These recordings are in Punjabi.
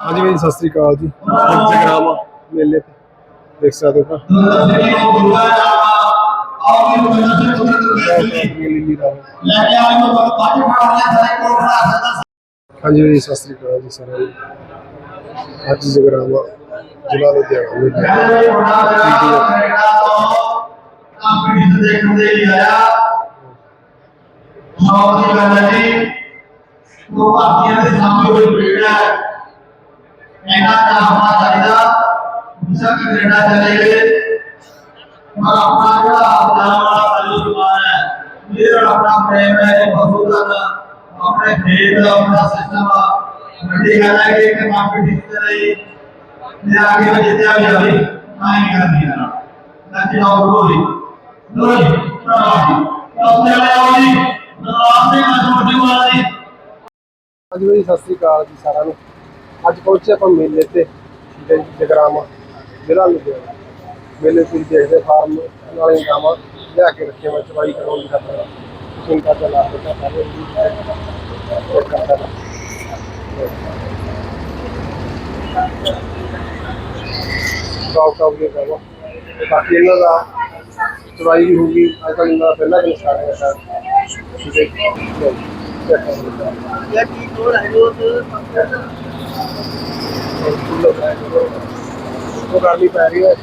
ਹਾਂਜੀ ਵੀਰ ਸਤਿ ਸ੍ਰੀ ਅਕਾਲ ਜੀ। ਇੰਸਟਾਗ੍ਰਾਮ ਮੇਲੇ ਤੇ ਦੇਖ ਸਕਦੇ ਹੋ ਹਾਂਜੀ ਵੀਰ ਸਤਿ ਸ੍ਰੀ ਅਕਾਲ ਜੀ ਸਾਰਿਆਂ ਨੂੰ। ਅੱਜ ਜਗਰਾਮ ਜ਼ਿਲ੍ਹਾ ਲੁਧਿਆਣਾ ਮੇਲੇ ਉਹ ਭਾਰਤੀਆਂ ਦੇ ਸਾਹਮਣੇ ਹੋਈ ਭੀੜ ਹੈ। ਇਹਨਾਂ ਦਾ ਆਪਣਾ ਚਾਹੀਦਾ। ਵਿਸ਼ਾ ਕੈਨੇਡਾ ਚਲੇ ਗਏ ਪਰ ਆਪਣਾ ਜਿਹੜਾ ਆਪਣਾ ਵਾਲਾ ਤਾਲੁਕਾਨ ਹੈ ਮੇਰਾ ਆਪਣਾ ਪ੍ਰੇਮ ਹੈ, ਇਹ ਬਹੁਤ ਆਪਣੇ ਖੇਤ ਦਾ, ਆਪਣਾ ਸਿਸਟਮ ਵੱਡੀ ਗੱਲ ਹੈ ਕਿ ਇੱਕ ਕੰਪੀਟੀਸ਼ਨ ਲਈ ਜੇ ਆਗੇ ਜਿੱਤਿਆ ਜਾਵੇ, ਤਾਂ ਹੀ। ਕਰਦੀ ਨਾ ਕਿ ਆਉ ਰੋਲੀ ਰੋਲੀ ਰੋਲੀ ਉੱਥੇ ਵਾਲੇ ਆਓ ਜੀ। ਨਾਲ ਛੋਟੀ ਵਾਲਾ ਜੀ ਹਾਂਜੀ ਸਤਿ ਸ੍ਰੀ ਅਕਾਲ ਜੀ ਸਾਰਿਆਂ ਨੂੰ। ਅੱਜ ਪਹੁੰਚੇ ਆਪਾਂ ਮੇਲੇ ਤੇ ਠੀਕ ਹੈ ਜੀ ਜਗਰਾਮਾ ਜ਼ਿਲ੍ਹਾ ਲੁਧਿਆਣਾ ਮੇਲੇ ਤੇ ਦੇਖਦੇ ਫਾਰਮ ਨਾਲੇ ਗਾਵਾਂ ਲਿਆ ਕੇ ਰੱਖੇ ਮੈਂ ਚਵਾਈ ਕਰਾਉਣ ਦੀ ਖਾਤਰ ਚਿੰਤਾ ਚਲਾ ਦਿੱਤਾ ਸਾਰੇ ਵੀ ਚੈੱਕ ਕਰਦਾ ਨਾ ਟੌਪ ਟੌਪ ਦੇ ਗਾਵਾਂ ਤੇ ਬਾਕੀ ਇਹਨਾਂ ਦਾ ਚਵਾਈ ਵੀ ਹੋਊਗੀ ਅੱਜ ਕੱਲ੍ਹ ਇਹਨਾਂ ਦਾ ਪਹਿਲਾ ਦਿਨ ਸਟਾਰਟ ਹੋਇਆ ਹੈ ਠੀਕ ਉਹ ਗਰਮੀ ਪੈ ਰਹੀ ਹੈ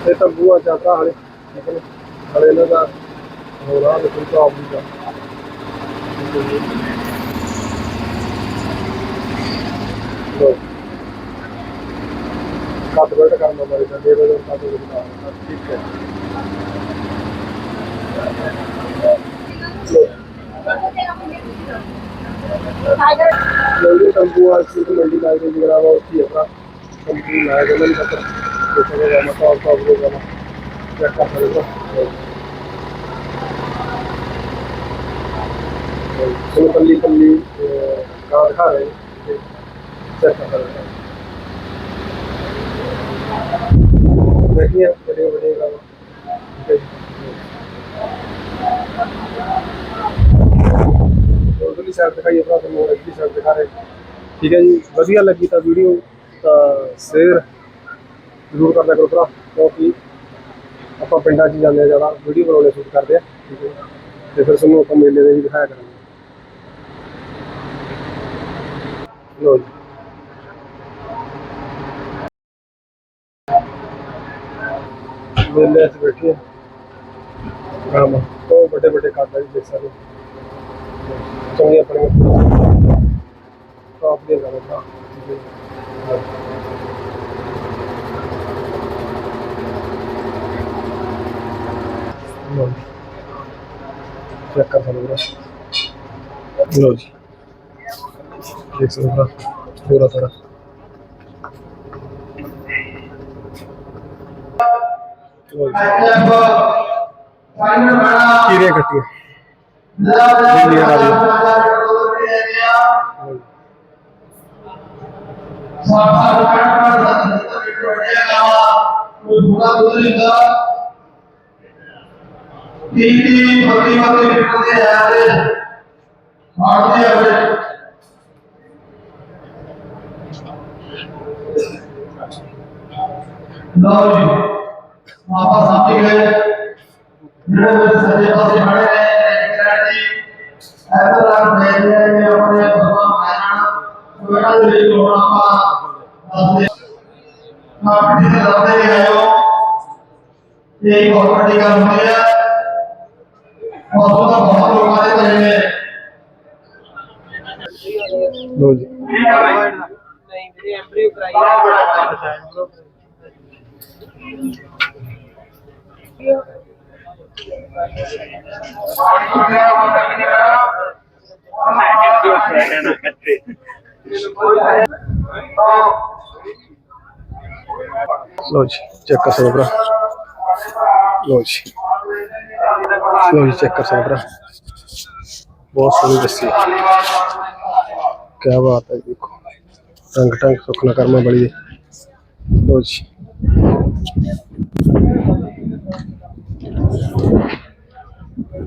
ਇਹ ਤਾਂ ਬੂਆ ਚਾਹਤਾ ਹਲੇ। ਹਲੇ ਇਹਨਾਂ ਦਾ ਹੋ ਰਹਾ ਲੇਕਿਨ ਟੌਪ ਦਾ करायचा देवाजवळ ठीक आहे एवढी तंबू असतील म्हणजे काय त्यांची ग्रामावरती आता तंबू नाही गेलं जातात त्याच्यामुळे आम्हाला पावसा वगैरे झाला व्यक्त करायचा पल्ली पल्ली कार खा रहे हैं। ਦੇਖੀਏ ਬੜੇ ਬੜੇ ਗਾ ਉਧਰਲੀ ਸਾਈਡ ਦਿਖਾਈਏ ਭਰਾ ਤੁਹਾਨੂੰ, ਇਧਰਲੀ ਸਾਈਡ ਦਿਖਾ ਰਹੇ। ਠੀਕ ਹੈ ਜੀ, ਵਧੀਆ ਲੱਗੀ ਤਾਂ ਵੀਡੀਓ ਤਾਂ ਸ਼ੇਅਰ ਜ਼ਰੂਰ ਕਰਦਾ ਕਰੋ ਭਰਾ, ਕਿਉਂਕਿ ਆਪਾਂ ਪਿੰਡਾਂ 'ਚ ਜਾਂਦੇ ਆ ਜ਼ਿਆਦਾ ਵੀਡੀਓ ਬਣਾਉਣੇ ਸ਼ੁਰੂ ਕਰਦੇ ਆ, ਠੀਕ ਹੈ ਤੇ ਫਿਰ ਤੁਹਾਨੂੰ ਆਪਾਂ ਮੇਲੇ ਦੇ ਵੀ ਦਿਖਾਇਆ ਕਰਾਂਗੇ। ਲੋ ਜੀ। ਮੇਲੇ 'ਚ ਬੈਠੇ ਆ ਕੰਮ ਉਹ ਵੱਡੇ ਵੱਡੇ ਕਾਟਾ ਜੀ ਦੇਖ ਸਕਦੇ ਹੋ। ਚੰਗੀਆਂ ਆਪਣੀਆਂ ਟੌਪ ਦੀਆਂ ਗੱਲ ਭਰਾ ਠੀਕ ਹੈ ਜੀ। ਲਓ ਜੀ ਚੈੱਕ ਕਰ ਸਕਦੇ ਹੋ ਲਓ ਜੀ ਦੇਖ ਸਕਦੇ ਹੋ ਪੂਰਾ ਤਰ੍ਹਾਂ चीरे कटिए Love you. महापा साहब जी। गए मेरे मुझे सजे पास खड़े हैं। रेड्डी जी ऐतराज भेज रहे हैं अपने भगवान नारायण मेरा दिल को महापा आप भी लड़ने गए हो ये बहुत बड़ी काम हो गया और थोड़ा बहुत लोग आए थे लो जी नहीं एम्ब्रियो कराइए ਗੱਲ ਹੋਈ ਜੀ ਚੈੱਕ ਕਰ ਸਕਦੇ ਭਰਾ। ਲਓ ਜੀ। ਲਓ ਜੀ ਚੈੱਕ ਕਰ ਸਕਦੇ ਭਰਾ। ਬਹੁਤ ਸੋਹਣੀ ਦੱਸੀ ਕੀ ਬਾਤ ਹੈ ਦੇਖੋ। ਰੰਗ ਟੰਗ ਸੁਖਨਾ ਕਰਮਾ ਬੜੀ ਲੋ ਜੀ।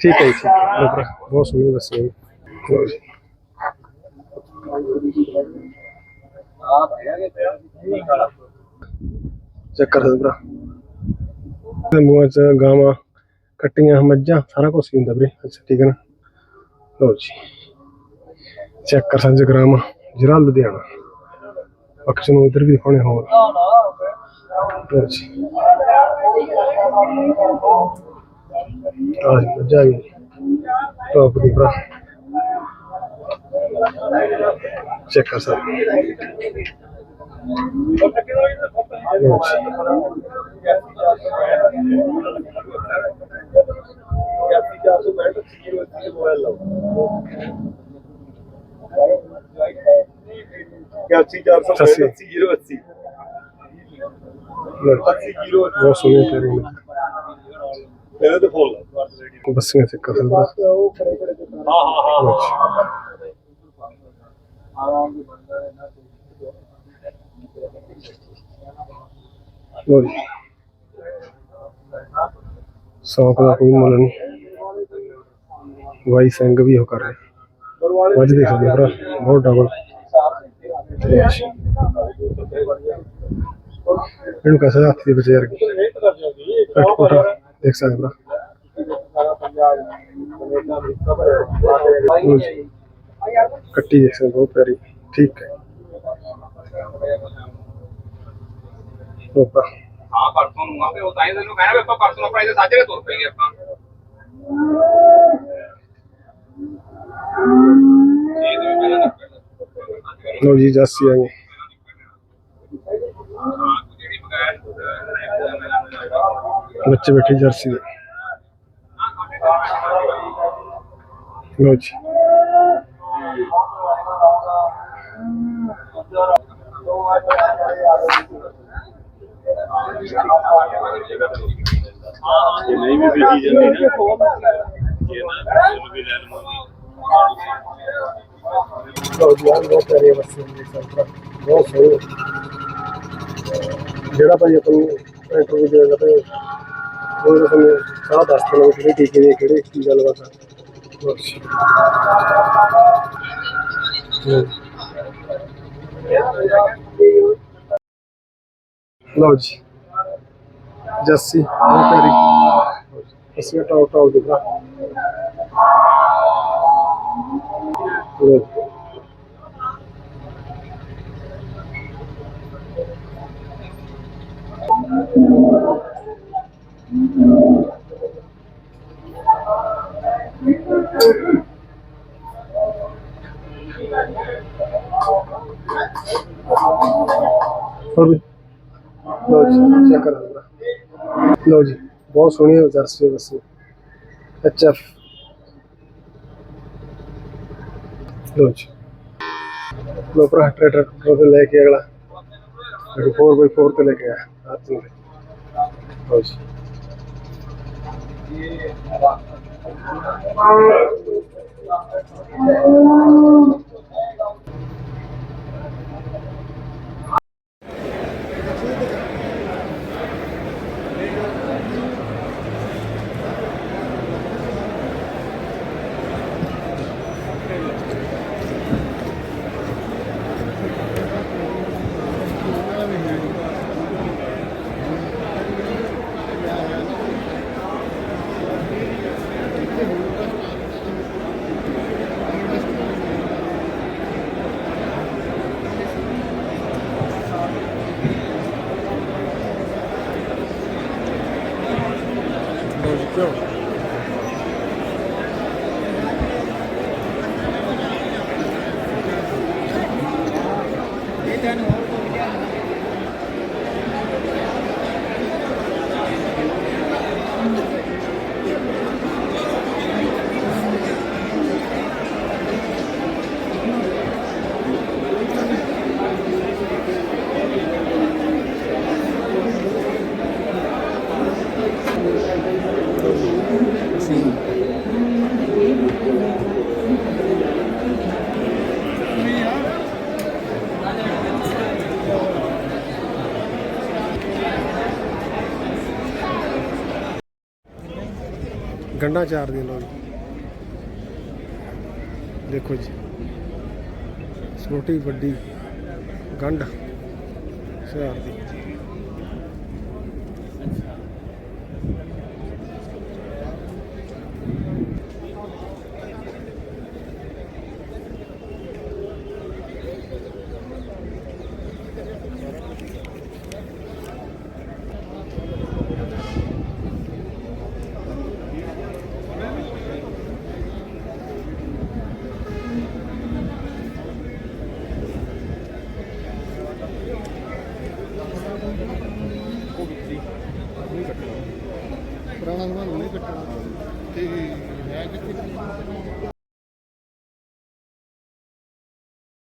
ਠੀਕ ਹੈ ਜੀ, ਠੀਕ ਹੈ। ਲਓ ਭਰਾ, ਬਹੁਤ ਸੋਹਣੀ ਦੱਸਿਆ ਜੀ। ਚੈੱਕ ਕਰ ਸਕਦੇ ਭਰਾ। ਤੇ ਮੂੰਹਾਂ ਚ ਗਾਵਾਂ ਕੱਟੀਆਂ ਮੱਝਾਂ ਸਾਰਾ ਕੁਝ ਹੁੰਦਾ ਵੀਰੇ। ਅੱਛਾ ਠੀਕ ਹੈ ਨਾ? ਲਓ ਜੀ। ਚੈੱਕ ਕਰ ਸਕਦੇ ਗ੍ਰਾਮ। ਜ਼ਿਲ੍ਹਾ ਲੁਧਿਆਣਾ। ਪਕਸ਼ ਨੂੰ ਇਧਰ ਵੀ ਦਿਖਾਉਣੇ ਹੋਰ। ਲਓ ਜੀ। ਆ ਜੀ ਮੱਝਾਂ ਵੀ ਟੌਪ ਦੀ ਭਰਾ ਚੈੱਕ ਕਰ ਸਕਦੇ ਲਓ ਜੀ ਗਿਆਸੀ 400 ਸਤਿ ਸ਼੍ਰੀ ਅਕਾਲ। 080 ਲਓ ਜੀ। 80 0 ਬਹੁਤ ਸੋਹਣੀ ਟ੍ਰੇਨਿੰਗ ਮੇਰੇ ਤੇ ਫੋਨ ਬੱਸੀਆਂ ਚੈੱਕ ਕਰ ਸਕਦੇ ਹਾਂ ਹਾਂ ਹਾਂ। ਲਓ ਜੀ। ਲਓ ਜੀ ਸੌਂਕ ਦਾ ਕੋਈ ਮੁੱਲ ਨਹੀਂ। ਵਾਈ ਸਿੰਘ ਵੀ ਉਹ ਕਰ ਰਹੇ। ਵੱਜ ਦੇਖ ਹੋ ਭਰਾ। ਬਹੁਤ ਡਬਲ ਇਹਨੂੰ ਕਹੇ ਹੱਥ ਦੇ ਵਿੱਚ ਯਾਰ ਕੱਟ ਕੁੱਟ एक साथ ब्रा कट्टी देख सकते बहुत प्यारी। ठीक है। हाँ परसों हुआ पे होता है तो लोग कहना पे परसों प्राइस साथे तौर पे ये अपना लो जी जासी आएँगे ਬੱਚੇ ਬੈਠੇ ਜਰਸੀ ਦੇ। ਲਓ ਜੀ। ਨਹੀਂ ਵੀ ਵੇਚੀ ਜਾਂਦੀ ਨਾ ਇਹ ਨਾ ਵੀ ਲੈ ਲਵਾਂਗੇ ਲਓ ਜੀ, ਆਹ ਬਹੁਤ ਪਿਆਰੀ ਬੱਚੇ ਨੇ ਸੰਤਰਾ ਬਹੁਤ ਸੋਹਣੀ। ਜਿਹੜਾ ਭਾਈ ਆਪਾਂ ਨੂੰ ਇੰਟਰਵਿਊ ਦੇਗਾ ਤੇ ਉਹ ਤੁਹਾਨੂੰ ਸਾਰਾ ਦੱਸ ਦੇਣਾ ਵੀ ਕਿਹੜੇ ਟੀਕੇ ਦੇ ਕਿਹੜੇ ਕੀ ਗੱਲਬਾਤ ਆ ਲਓ ਜੀ। ਲਓ ਜੀ ਜੱਸੀ ਬਹੁਤ ਪਿਆਰੀ ਅਸੀਂ ਟਾਉ ਟਾਉ ਦੇ ਭਰਾ ਲਓ ਜੀ। ਹੋਰ ਵੀ ਲਓ ਜੀ ਚੈੱਕ ਕਰੋ ਭਰਾ। ਲਓ ਜੀ ਬਹੁਤ ਸੋਹਣੀ ਹੈ ਜਰਸੀ ਬੱਸੀ ਐਚ ਐਫ ਲਓ ਜੀ ਲਓ ਭਰਾ ਟਰੈਕਟਰ ਤੋਂ ਲੈ ਕੇ ਅਗਲਾ 4x4 ਤੇ ਲੈ ਕੇ ਆਇਆ ਹੱਥ ਨੂੰ ਲਓ ਜੀ Thank you. ਗੰਢਾਂ ਚਾਰਦੀਆਂ ਲੋ ਜੀ। ਦੇਖੋ ਜੀ। ਛੋਟੀ ਵੱਡੀ ਗੰਢ ਹੁਸ਼ਿਆਰ ਦੀ।